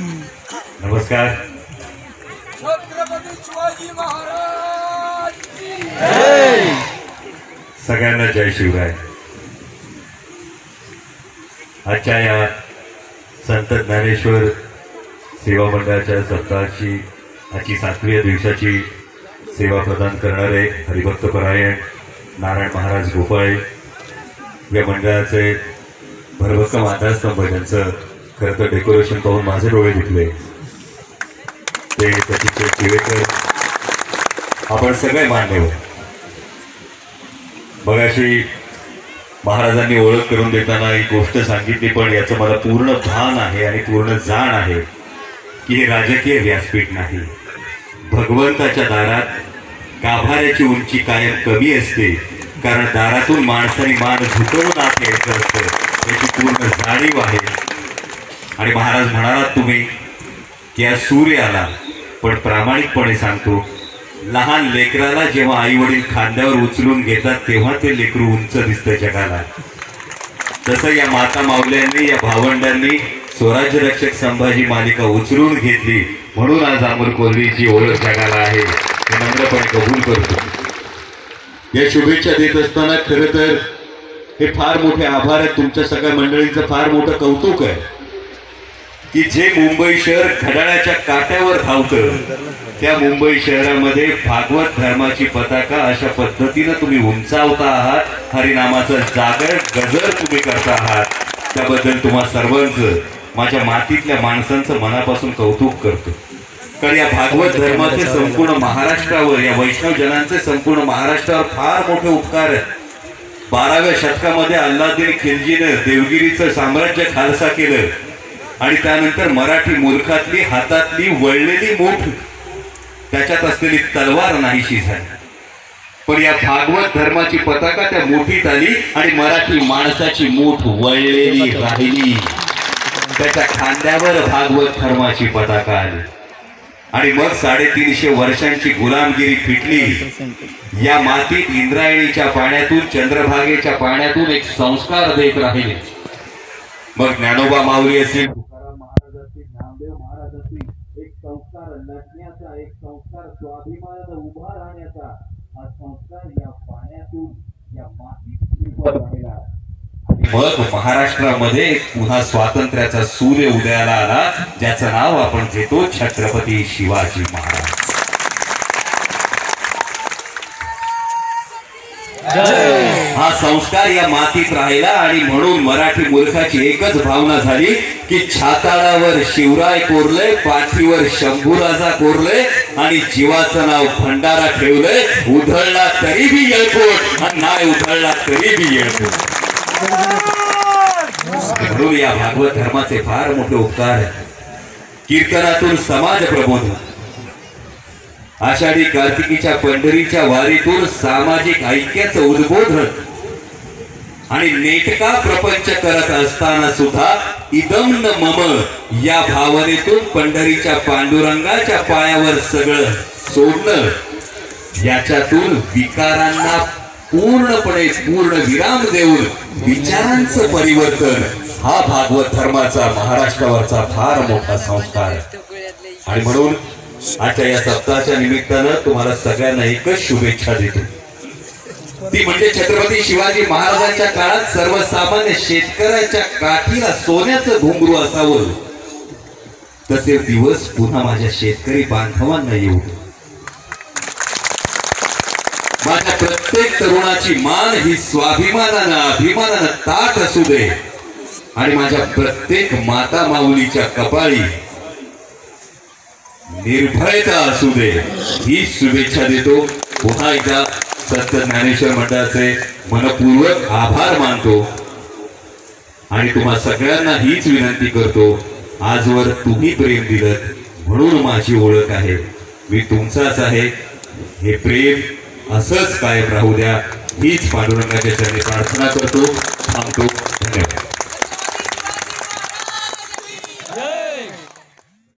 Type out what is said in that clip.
नमस्कार. छत्रपती शिवाजी महाराज की सगळ्यांना जय शिवराय. आजच्या या संत ज्ञानेश्वर सेवा मंडळाच्या सप्ताहाची आजची सातव्या दिवसाची सेवा प्रदान करणारे हरिभक्त परायण नारायण महाराज गोपाळे या मंडळाचे भरभक्कम आधारस्तंभ ज्यांचं खरं तर डेकोरेशन पाहून माझे डोळे दुखले. ते सतीचे चिवेकर आपण सगळे मान्यवर मगाशी महाराजांनी ओळख करून देताना एक गोष्ट सांगितली पण याचं मला पूर्ण भान आहे आणि पूर्ण जाण आहे की हे राजकीय व्यासपीठ नाही. भगवंताच्या दारात गाभाऱ्याची उंची कायम कमी असते कारण दारातून माणसाने मान झुकवून आत यायचं असतं. याची पूर्ण जाणीव आहे. आणि महाराज म्हणालात तुम्ही की आज सूर्य आला पण प्रामाणिकपणे सांगतो लहान लेकराला जेव्हा आई वडील खांद्यावर उचलून घेतात तेव्हा ते लेकरू उंच दिसतं जगाला. तसं या माता माऊल्यांनी या भावंडांनी स्वराज्य रक्षक संभाजी मालिका उचलून घेतली. म्हणून आज अमर कोल्हीची ओळख जगाला आहे हे नम्रपणे कबूल करतो. या शुभेच्छा देत असताना खरं तर हे फार मोठे आभार आहेत. तुमच्या सगळ्या मंडळींचं फार मोठं कौतुक आहे. की जे मुंबई शहर घड्याळाच्या काट्यावर धावतं त्या मुंबई शहरामध्ये भागवत धर्माची पताका अशा पद्धतीनं तुम्ही उंचावता आहात हरिनामाचं जागर गजर तुम्ही करता आहात. त्याबद्दल तुम्हा सर्वांचं माझ्या मातीतल्या माणसांचं मनापासून कौतुक करतो. कारण या भागवत धर्माचे संपूर्ण महाराष्ट्रावर या वैष्णव जनांचे संपूर्ण महाराष्ट्रावर फार मोठे उपकार आहेत. बाराव्या शतकामध्ये अल्लादीन खिलजीनं देवगिरीचं साम्राज्य खालसा केलं. आणि त्यानंतर मराठी मूर्खातली हातातली वळलेली मूठ त्याच्यात असलेली तलवार नाहीशी झाली. पण या भागवत धर्माची पताका त्या मोठीत आली आणि मराठी माणसाची मूठ वळलेली राहिली. त्याच्या खांद्यावर भागवत धर्माची पताका आली. आणि मग साडेतीनशे वर्षांची गुलामगिरी फिटली. या मातीत इंद्रायणीच्या पाण्यातून चंद्रभागेच्या पाण्यातून एक संस्कार देत राहिले. मग ज्ञानोबा माऊली असेल संस्कार लढण्याचा एक संस्कार स्वाभिमानानं उभा राहण्याचा हा संस्कार या पाण्यातून या मातीत मग महाराष्ट्रामध्ये पुन्हा स्वातंत्र्याचा सूर्य उदयाला आला ज्याचं नाव आपण घेतो छत्रपती शिवाजी महाराज. हा संस्कार या मातीत राहिला आणि म्हणून मराठी मूर्खाची एकच भावना झाली की छाताळावर शिवराय कोरलंय पाठीवर शंभूराजा कोरलंय आणि जीवाचं नाव भंडारा ठेवलंय उधळला तरी बी येळकोट आणि नाही उधळला तरी बी येळकोट. म्हणून या भागवत धर्माचे फार मोठे उपकार कीर्तनातून समाज प्रबोधन आषाढी कार्तिकीच्या पंढरीच्या वारीतून सामाजिक ऐक्याचं उद्बोधन. आणि नेटका प्रपंच करत असताना सुद्धा इदम न मम या भावनेतून पंढरीच्या पांडुरंगाच्या पायावर सगळं सोडणं याच्यातून विकारांना पूर्णपणे पूर्ण विराम देऊन विचारांचं परिवर्तन हा भागवत धर्माचा महाराष्ट्रावरचा फार मोठा संस्कार आहे. आणि म्हणून आजच्या या सप्ताहाच्या निमित्तानं तुम्हाला सगळ्यांना एकच शुभेच्छा देतो. ती म्हणजे छत्रपती शिवाजी महाराजांच्या काळात सर्वसामान्य शेतकऱ्याच्या काठीला सोन्याचं घुंगरू असावं. तसे दिवस पुन्हा माझ्या शेतकरी बांधवांना येऊ. माझ्या प्रत्येक तरुणाची मान ही स्वाभिमानानं अभिमानानं ताट असू दे. आणि माझ्या प्रत्येक माता माऊलीच्या कपाळी निर्भयता असू दे. ही शुभेच्छा देतो. पुन्हा एकदा संत ज्ञानेश्वर मंडळाचे मनपूर्वक आभार मानतो. आणि तुम्हा सगळ्यांना हीच विनंती करतो आजवर तुम्ही प्रेम दिलं म्हणून माझी ओळख आहे. मी तुमचाच आहे. हे प्रेम असंच कायम राहू द्या. हीच पांडुरंगाच्या चरणी प्रार्थना करतो. थांबतो.